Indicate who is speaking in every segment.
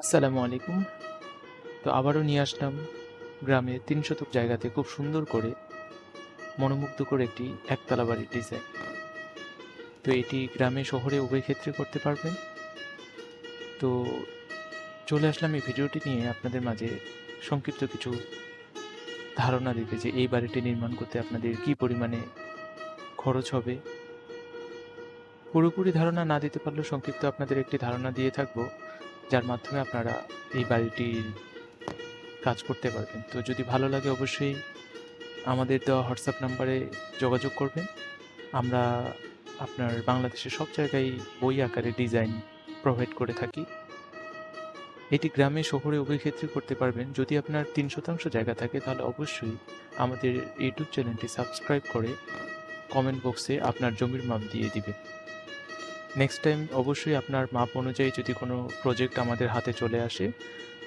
Speaker 1: আসসালামু আলাইকুম। তো আবারও নিয়ে আসলাম গ্রামের ৩ শতক জায়গাতে খুব সুন্দর করে মনোমুগ্ধকর একটি একতলা বাড়ির ডিজাইন। তো এটি গ্রামে শহরে উভয় ক্ষেত্রে করতে পারবেন। তো চলে আসলাম এই ভিডিওটি নিয়ে আপনাদের মাঝে সংক্ষিপ্ত কিছু ধারণা দিতে যে এই বাড়িটি নির্মাণ করতে আপনাদের কি পরিমাণে খরচ হবে। পুরোপুরি ধারণা না দিতে পারলেও সংক্ষিপ্ত আপনাদের একটি ধারণা দিয়ে থাকব, যার মাধ্যমে আপনারা এই বাড়িটির কাজ করতে পারবেন। তো যদি ভালো লাগে অবশ্যই আমাদের দেওয়া হোয়াটসঅ্যাপ নাম্বারে যোগাযোগ করবেন। আমরা আপনার বাংলাদেশের সব জায়গায় বই আকারে ডিজাইন প্রোভাইড করে থাকি। এটি গ্রামে, শহরে উভয় ক্ষেত্রে করতে পারবেন। যদি আপনার তিন শতাংশ জায়গা থাকে, তাহলে অবশ্যই আমাদের ইউটিউব চ্যানেলটি সাবস্ক্রাইব করে কমেন্ট বক্সে আপনার জমির মাপ দিয়ে দিবেন। নেক্সট টাইম অবশ্যই আপনার মাপ অনুযায়ী যদি কোনো প্রজেক্ট আমাদের হাতে চলে আসে,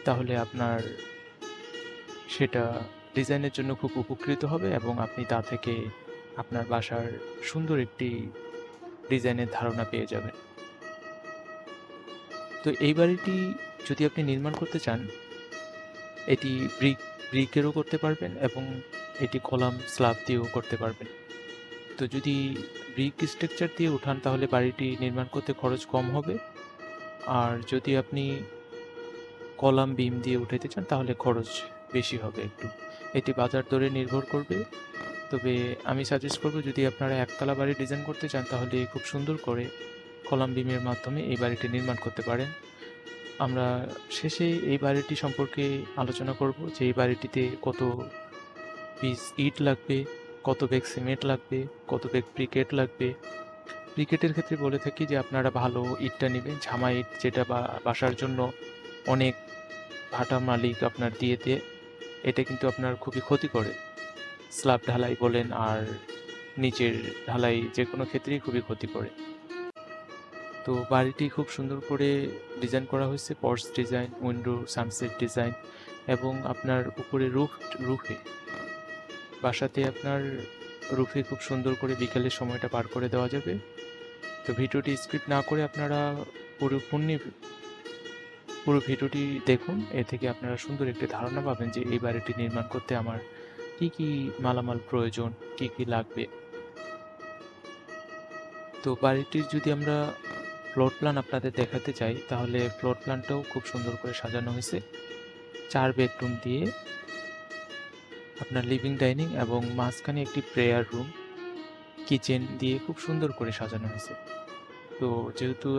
Speaker 1: তাহলে আপনার সেটা ডিজাইনের জন্য খুব উপকৃত হবে এবং আপনি তা থেকে আপনার বাসার সুন্দর একটি ডিজাইনের ধারণা পেয়ে যাবেন। তো এই বাড়িটি যদি আপনি নির্মাণ করতে চান, এটি ব্রিক ব্রিকেরও করতে পারবেন এবং এটি কলাম স্ল্যাব দিয়েও করতে পারবেন। তো যদি ব্রিক স্ট্রাকচার দিয়ে উঠান তাহলে বাড়িটি নির্মাণ করতে খরচ কম হবে। আর যদি আপনি কলাম বিম দিয়ে উঠাইতে চান তাহলে খরচ বেশি হবে একটু। এটি বাজার দরে নির্ভর করবে। তবে আমি সাজেস্ট করব যদি আপনারা একতলা বাড়ি ডিজাইন করতে চান তাহলে খুব সুন্দর করে কলাম বিমের মাধ্যমে এই বাড়িটি নির্মাণ করতে পারেন। আমরা শেষে এই বাড়িটি সম্পর্কে আলোচনা করব যে এই বাড়িটিতে কত পিস ইট লাগবে, কত ব্যাগ সিমেন্ট লাগবে, কত ব্যাগ ব্রিকেট লাগবে। ব্রিকেটের ক্ষেত্রে বলে থাকি যে আপনারা ভালো ইটটা নিবেন, ঝামা ইট যেটা বা বাসার জন্য অনেক ভাটা মালিক আপনার দিয়ে দেয়। এটা কিন্তু আপনার খুবই ক্ষতি করে। স্ল্যাব ঢালাই বলেন আর নিচের ঢালাই যে কোনো ক্ষেত্রেই খুবই ক্ষতি করে। তো বাড়িটি খুব সুন্দর করে ডিজাইন করা হয়েছে purse design, window sunset design এবং আপনার উপরে রুফ রুফে বাসাতে আপনার রুফে খুব সুন্দর করে বিকেলের সময়টা পার করে দেওয়া যাবে। তো ভিডিওটি স্ক্রিপ্ট না করে আপনারা পুরো পূর্ণি পুরো ভিডিওটি দেখুন। এ থেকে আপনারা সুন্দর একটি ধারণা পাবেন যে এই বাড়িটি নির্মাণ করতে আমার কী, কী মালামাল প্রয়োজন, কী, কী লাগবে। তো বাড়িটির যদি আমরা ফ্লোর প্ল্যান আপনাদের দেখাতে চাই তাহলে ফ্লোর প্ল্যানটাও খুব সুন্দর করে সাজানো হয়েছে। চার বেডরুম দিয়ে আপনার লিভিং ডাইনিং এবং মাঝখানে একটি প্রেয়ার রুম, কিচেন দিয়ে খুব সুন্দর করে সাজানো হয়েছে। তো যেহেতু